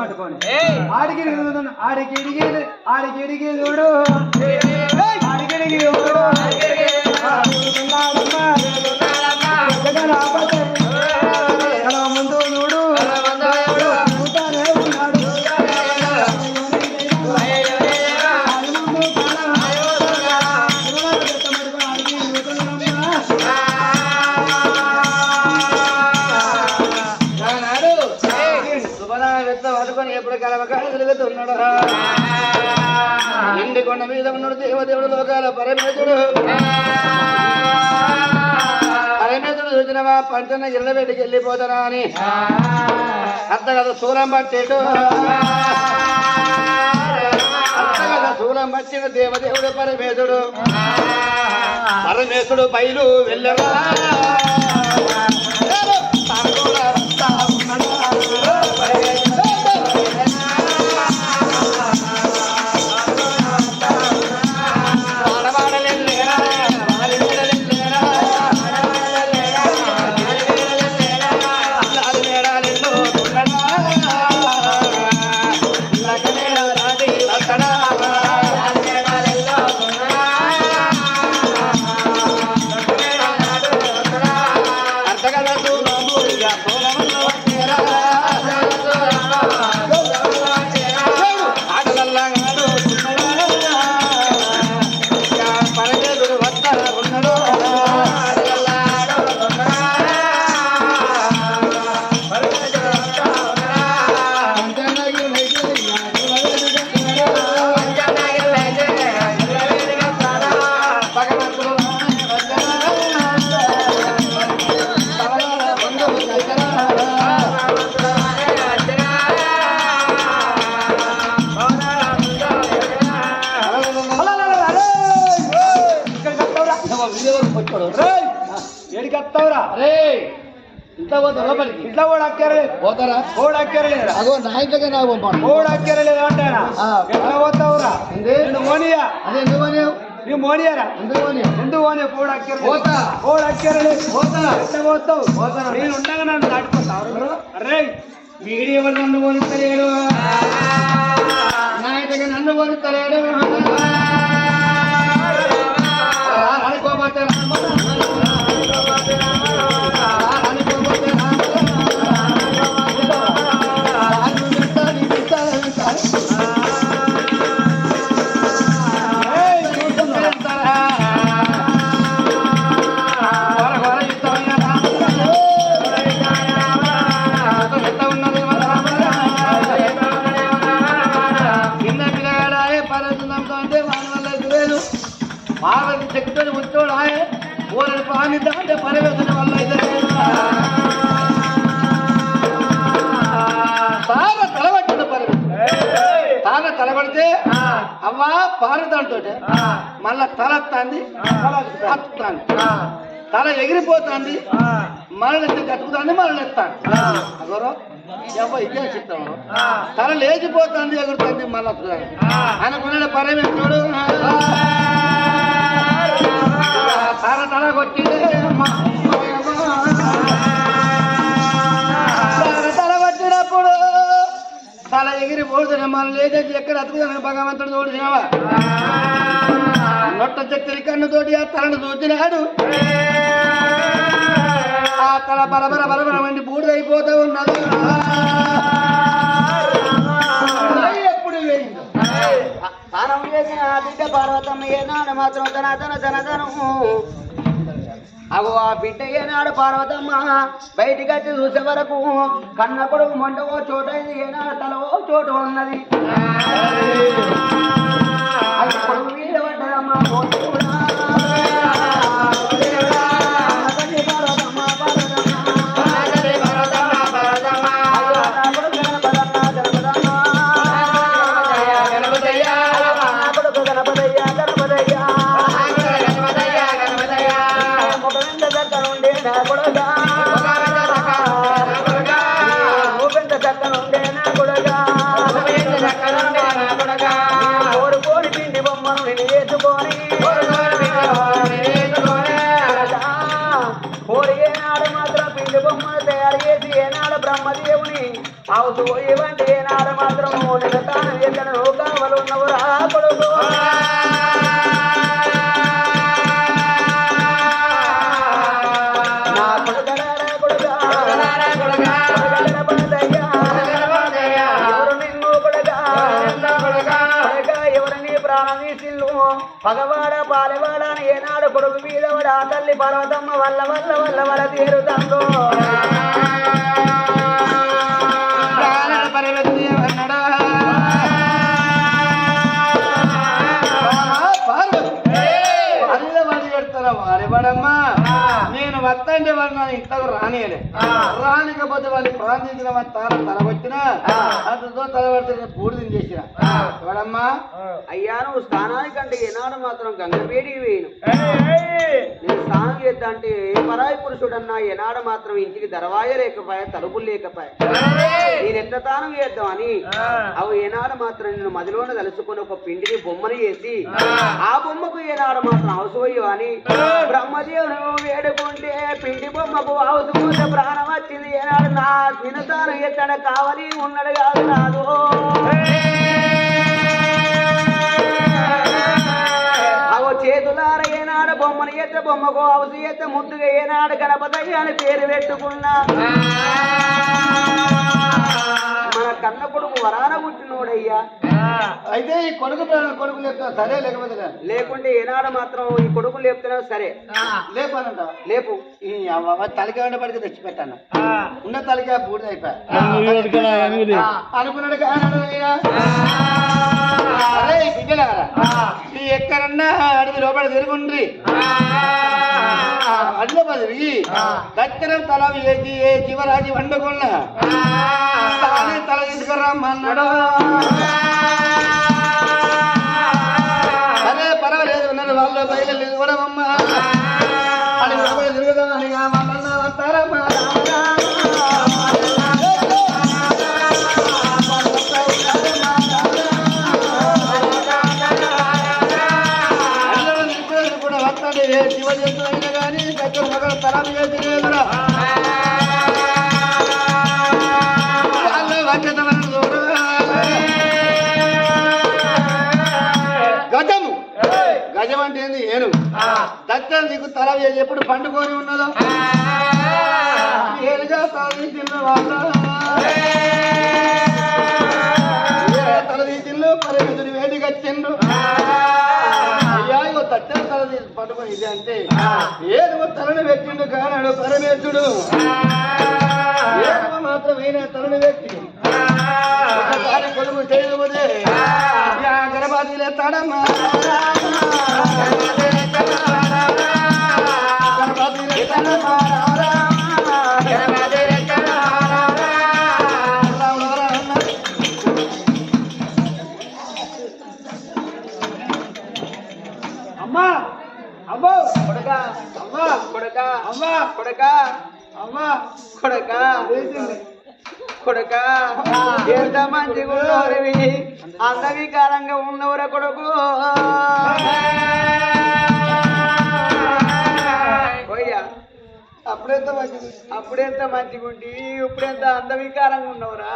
పట్టుకొని ఆడికి ఆడికి ఇడిగి ఆడికి చూడు ఆడికి ఇడిగి తిరుగుతున్నాడు ఇండి కొండ మీద ఉన్నాడు దేవదేవుడు లోకాల పరమేశుడు పరమేశుడు చూసినవా పంచన ఇళ్ళబెట్టికి వెళ్ళిపోతానా అని. అంత కదా సూరం పట్టేటు అత్త కదా శూలం పట్టిన దేవదేవుడు పరమేశుడు పరమేశుడు బయలు వెళ్ళరా ఏడికి వస్తావురా ఇంత పోతా లోపలికి ఇట్లా కూడా అక్కరలే పోతారా ఓడి అక్కరలేదురా అగో నా ఇంట్లోకే నాకు పంపాను ఓడి అక్కరలేదు అంటారా ఆ. ఎట్లా పోతావురా ఏంది? నిన్ను మోనియా అదే ఎందుకు పోనీ? నీ మోనియారా ఎందుకు పోనీ? ఎందుకు పోనీ ఓడి అక్కరలేదు పోతా. ఓడి అక్కరలేదు పోతా. ఎట్లా పోతావు పోతాను. నేను ఉండగా నన్ను దాటిపోతావు అరే వీడి ఎవరు నన్ను పోనిస్తలేడు నా తలబడితే అవ్వా పారుతాంతో మళ్ళా తల అత్తుతాంది తల ఎగిరిపోతుంది మరణ కట్టుకుతాంది మరణ ఎత్తాను అగోరో ఎవ్వ ఇదే చిత్రం. తల లేచిపోతుంది ఎగురుతుంది మళ్ళీ అనుకున్నాడు పరమేశ్వరుడు. తల తల కొట్టింది. ఎగిరిపోతుంది మళ్ళీ లేచేసి ఎక్కడ అతుకుతాను భగవంతుడు చూడినావా నొట్ట చక్కెరి కన్నుతోటి ఆ తలను చూచినాడు ఆ తల బలబల బలబల వండి బూడిదైపోతూ ఉన్నది. ఎప్పుడు వేయిందో? తానం చేసిన ఆ బిడ్డ పార్వతమ్మ ఏనాడు మాత్రం తన తన తన తను అగో ఆ బిడ్డ ఏనాడు పార్వతమ్మ బయటికి వచ్చి చూసే వరకు కన్న కొడుకు మంట చోట అయింది ఏనాడు తలవో చోటు ఉన్నది. అది కొడుకు మీద పడ్డదమ్మా పోయేవంటే నాడు మాత్రం నేను తాను ఎక్కడో కావలున్నవు రా కొడుకు పగవాడ పాలవాడ ఏనాడు కొడుకు మీద తల్లి పర్వతమ్మ వల్ల వల్ల వల్ల వల్ల తీరుతాందో నేను వత్తంటే వాడు నా ఇంతకు రానియలే. రానికపోతే వాళ్ళు ప్రార్థించిన తార తలబొచ్చిన అతనితో తలబడితే పూర్తి చేసిన. వాడమ్మా అయ్యా నువ్వు స్నానానికంటే ఏనాడు మాత్రం గంగపేడికి వేయను. నేను స్నానం చేద్దా అంటే ఏ పరాయి పురుషుడన్నా ఏనాడు మాత్రం ఇంటికి దరవాయ లేకపోయా తలుపులు లేకపోయా? నేను ఎంత తానం చేద్దామని అవి ఏనాడు మాత్రం నేను మదిలోన కలుసుకొని ఒక పిండిని బొమ్మను చేసి ఆ. బొమ్మకు ఏనాడు మాత్రం అవసరయ్యో అని బ్రహ్మదేవుడు వేడుకుంటే పిండి బొమ్మకు అవసరం ప్రాణం వచ్చింది. ఏనాడు నా వినతాను ఎక్కడ కావాలి ఉన్నాడు కాదు నాదు. అవో చేతులార ఏనాడు బొమ్మను ఎత్త బొమ్మకు అవసు ఎత్త ముద్దుగా ఏనాడు గణపతయ్య అని పేరు పెట్టుకున్నా. మన కన్న కొడుకు వరాన పుట్టినోడయ్యా. అయితే ఈ కొడుకు కొడుకు లేపుతా సరే లేకపోతే. లేకుంటే ఏనాడు మాత్రం ఈ కొడుకు లేపుతున్నా సరే. లేపానంట. లేపు. తలకాయ పడికి తెచ్చి పెట్టాను ఉన్న తలకాయ బూడిద అయిపోయా. అనుకున్నాడు. అరే ఈ ఎక్కడన్నా అడవి లోపల తిరుగుండ్రి. అడ్ల దక్కరం తల వేసి ఏ శివరాజు వండుకున్న. తల తీసుకురమ్మన్నాడు. అరే పర్వాలేదు ఉన్నారు వాళ్ళు బయలు కూడా అమ్మ గజము గజం. అంటే ఏంది? ఏను. దగ్గర నీకు తల ఎప్పుడు పండుకొని ఉన్నదో? ఏనుగా తలదీసిన వాళ్ళ తలదీసిండు పరమేశ్వరి వేడికి వచ్చిండు? అయ్యా ఇగో తచ్చని తల తీసి పట్టుకొని ఇది అంటే ఏదో తలని పెట్టిండు కానాడు పరమేశ్వరుడు. ఏదో మాత్రమైన తలని వ్యక్తి ఒకసారి కొడుకు చేయకపోతే గర్భాది లేస్తాడమ్మా లేస్తాడమ్మా కొడక. అమ్మా కొడక. లేచింది. కొడక. ఎంత మంచిగా ఉన్నోరివి? అందవికారంగా ఉన్నవర కొడుకు. అప్పుడెంత మంచిది అప్పుడెంత మంచిగా ఉంటి? ఇప్పుడెంత అందవికారంగా ఉన్నవరా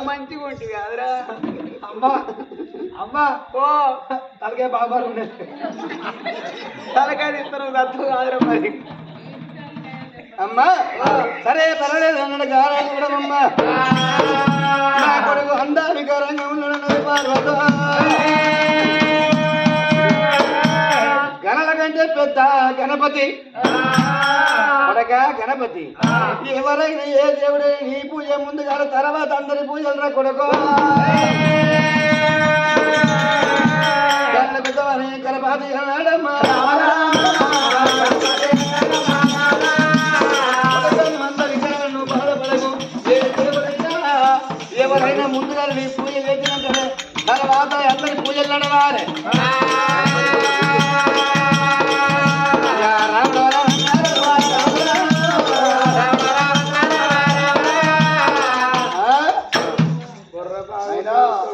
మంచిగా ఉంటి కాదురా. అమ్మా. అమ్మా ఓ తలకాయ బాబాలు ఉండేది తలకాయ ఇస్తారు దత్తు కాదురా మరి. అమ్మా సరే పర్వాలేదు అన్నాడు గారాలు కూడా అమ్మా. నా కొడుకు అందావికారంగా ఉన్నాడు పార్వత. గణల కంటే పెద్ద గణపతి. కొడక గణపతి. ఎవరైనా ఏ దేవుడైనా నీ పూజ ముందు కాదు తర్వాత అందరి పూజలు రా కొడుకో. గణల పెద్దవారి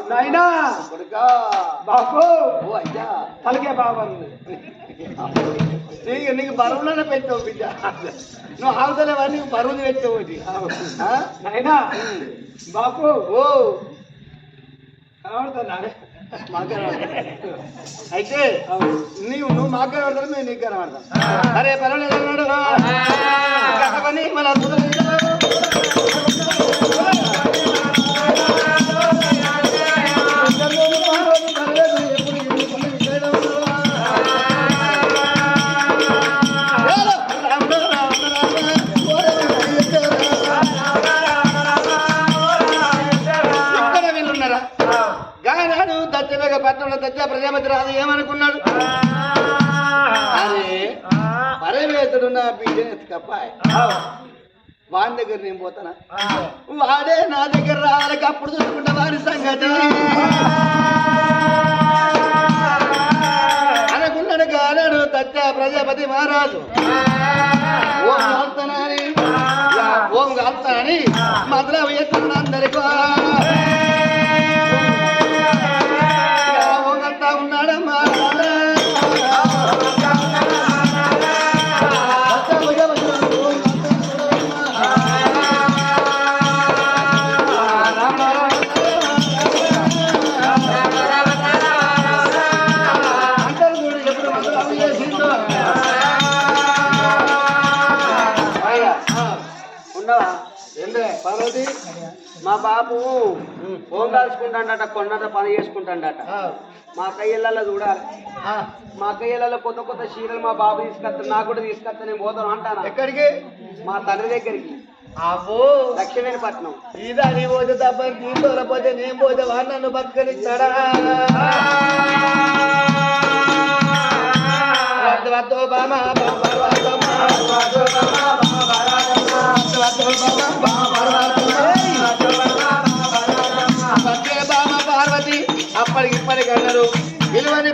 నాయనా! బాబు తలకే బాబాలు ఉండేది నీకు నీకు బరువులోనే పెట్టావు బిడ్డ. నువ్వు అవతలేవా నీకు బరువుని పెట్టావు. ఆ? నాయనా! బాపు! ఓ! కనబడుతున్నాడే. అయితే నీవు నువ్వు మాకు కనబడతావు మేము నీకు కనబడతాం అరే పర్వాలేదు అన్నాడు. గానాడు దచ్చబేగ పట్టణంలో దచ్చ ప్రజాపతి రాదు ఏమనుకున్నాడు? అరే పరమేతుడు నా బిజినెస్ కప్పాయ్. వాని దగ్గర నేను పోతానా? వాడే నా దగ్గర రావాలి అప్పుడు చూసుకుంటా వారి సంగతి. అనుకున్నాడు గానాడు దచ్చ ప్రజాపతి మహారాజు. ఓం కాల్తానని ఓం కాల్తానని ఎత్తున్న పార్వతి మా బాబు ఓం కొండంత పని చేసుకుంటాడట. మా కయ్యలలో చూడాలి. మా కయ్యలలో కొత్త కొత్త చీరలు మా బాబు తీసుకొస్తా నాకు కూడా తీసుకొస్తా నేను పోతాను అంటాను? ఎక్కడికి? మా తండ్రి దగ్గరికి. అబ్బో. దక్షిణపట్నం ఇదా నీ పోతే తప్ప నీ పోతే నేను పోతే వాడు నన్ను బతకనిస్తాడా? బామ పార్వతి ఇప్పటికి అన్నారు విలువని